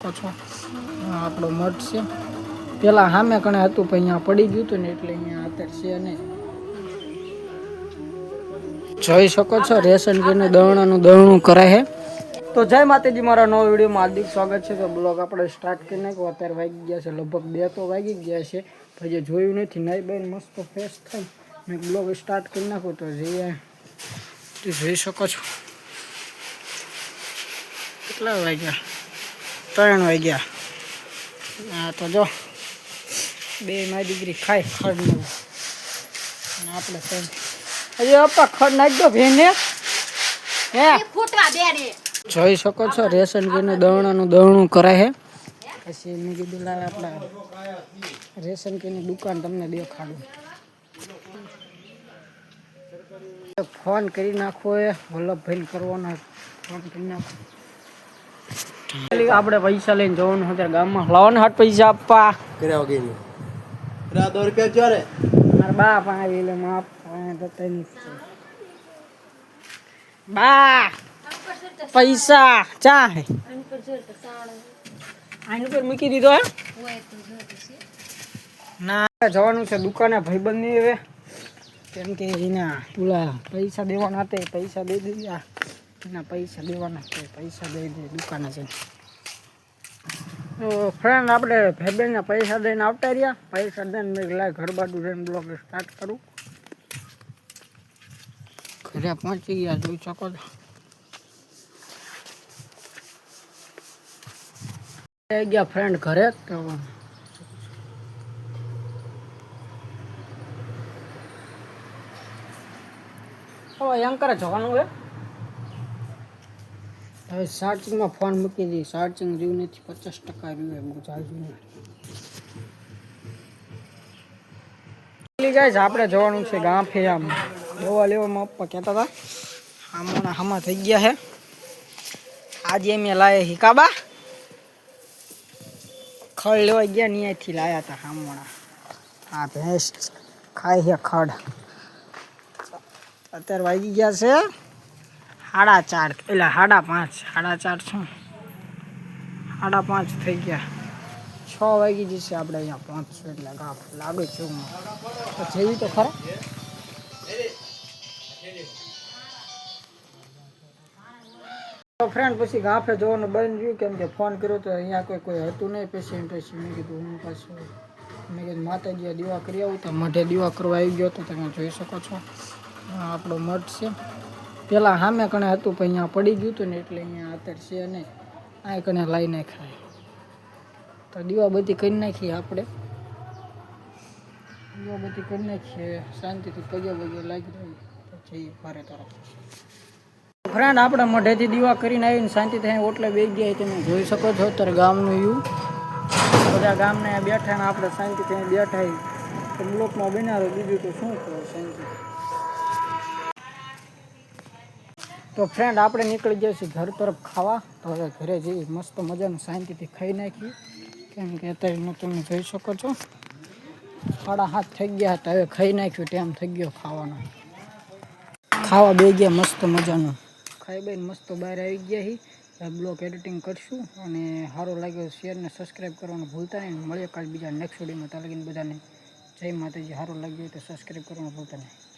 છો આપણો મઠ છે. પેલા સામે કણે હતું, પણ અહીંયા પડી ગયું હતું ને એટલે અહીંયા અત્યારે છે નહીં. જોઈ શકો છો, રેશન કીનું દહણાનું દહણું કરે છે. તો જય માતાજી, મારા નવો વિડીયોમાં હાર્દિક સ્વાગત છે. તો બ્લોગ આપણે સ્ટાર્ટ કરી નાખ્યો અત્યારે વાગી ગયા છે, લગભગ બે તો વાગી ગયા છે. પછી જોયું નથી. નાઈ બેન મસ્ત ફ્રેશ થઈ. મેં બ્લોગ સ્ટાર્ટ કરી નાખો. તો જઈએ. જોઈ શકો છો. કેટલા વાગ્યા? ત્રણ વાગ્યા. આ તો જો. બે મારી દીકરી ખાય ખડ ને અને આપણે ત્રણ હજી અપા ખડ નાખજો દો ભેને. હે? ફૂટવા દે રે. જોઈ શકો છો રેશન કીનું દળણાનું દવણું કરે છે. પછી મેં કીધું લાવે આપણા રેશન કીની દુકાન તમને દેખાડું. ફોન કરી નાખવો એ વલ્લભભાઈ કરવાનો ફોન કરી નાખો. આપણે પૈસા લઈને જવાનું અત્યારે ગામમાં. લાવવાના હાટ પૈસા આપવા. કર્યા વગેરે. રાત દો રૂપિયા ચોરે મારા બા આવી એટલે માપ બા પૈસા ચા હે આની મૂકી દીધો ના જવાનું છે દુકાને ભાઈબંધની હવે. કેમ કે એના પેલા પૈસા દેવાના હતા પૈસા દઈ દીધા. એના પૈસા દેવાના છે પૈસા દઈ દે દુકાને જઈને. તો ફ્રેન્ડ આપણે ભાઈબંધના પૈસા દઈને આવતા રહ્યા. પૈસા દઈને મેં લાય ઘર બાજુ જઈને બ્લોગ સ્ટાર્ટ કરું. ઘરે પહોંચી ગયા, જોઈ શકો છો. આવી ગયા ફ્રેન્ડ ઘરે, તો હવે અંકરે જવાનું છે હવે ચાર્જિંગમાં ફોન મૂકી દઈએ. ચાર્જિંગ રહ્યું નથી, પચાસ ટકા રહ્યું એમ ચાર્જિંગ ગાઈસ, આપણે જવાનું છે ગામ ફેરામ દવા લેવામાં પપ્પા કહેતા હતા. હમણાં હમણાં થઈ ગયા છે આજે મેં લાયા હિકાબા ખડ લેવા ગયા ને અહીંયાથી લાયા હતા હમણાં. આ ભેંસ ખાય છે ખડ અત્યારે વાગી ગયા છે. સાડા ચાર, એટલે સાડા પાંચ સાડા ચાર શું? સાડા પાંચ થઈ ગયા. છ વાગી જશે આપણે અહીંયા પહોંચશું એટલે ગાફ લાગે છે તો જેવી તો ખરા. ફ્રેન્ડ પછી ગાફે જોવાનું બંધ રહ્યું, કેમ કે ફોન કર્યો તો અહીંયા કોઈ કોઈ હતું નહીં પેશન્ટ પછી મેં કીધું હું પાછું મેં કીધું માતાજીએ દીવા કરી આવું, તો મઢે દીવા કરવા આવી ગયો તો તમે જોઈ શકો છો. આપણો મઠ છે. પેલા સામે કણે હતું, પણ અહીંયા પડી ગયું હતું ને એટલે અહીંયા અત્યારે છે નહીં. આ કણે લાવી નાખાય. તો દીવા બધી કરી નાખીએ આપણે. દીવા બધી કરી નાખીએ. શાંતિથી પગે પગે લાગી રહી. જઈએ ભારે તરફ. ફ્રેન્ડ, આપણે મોઢેથી દીવા કરીને આવીને શાંતિથી અહીં ઓટલે બેસી ગયા તમે જોઈ શકો છો અત્યારે ગામનું યુ. બધા ગામને બેઠા ને આપણે શાંતિથી અહીં બેઠા બ્લોકમાં બનાવો બીજું તો શું કરો શાંતિ તો ફ્રેન્ડ આપણે નીકળી ગયા છીએ ઘર તરફ ખાવા. તો હવે ઘરે જઈ મસ્ત મજાનું શાંતિથી ખાઈ નાખીએ. કેમ કે અત્યારે તમે જોઈ શકો છો. સાડા હાથ થઈ ગયા હતા, હવે ખાઈ નાખ્યું, ટાઈમ થઈ ગયો ખાવાનો. ખાવા બે ગયા, મસ્ત મજાનું. ખાઈ બેન મસ્ત બહાર આવી ગયા હી. બ્લોગ એડિટિંગ કરશું અને સારો લાગ્યો શેર ને સબસ્ક્રાઈબ કરવાનું ભૂલતા નહીં. મળીએ કાલ બીજા નેક્સ્ટ વિડીયોમાં ત્યાં બધાને જય માતાજી. સારું લાગ્યું તો સબસ્ક્રાઈબ કરવાનું ભૂલતા નહીં.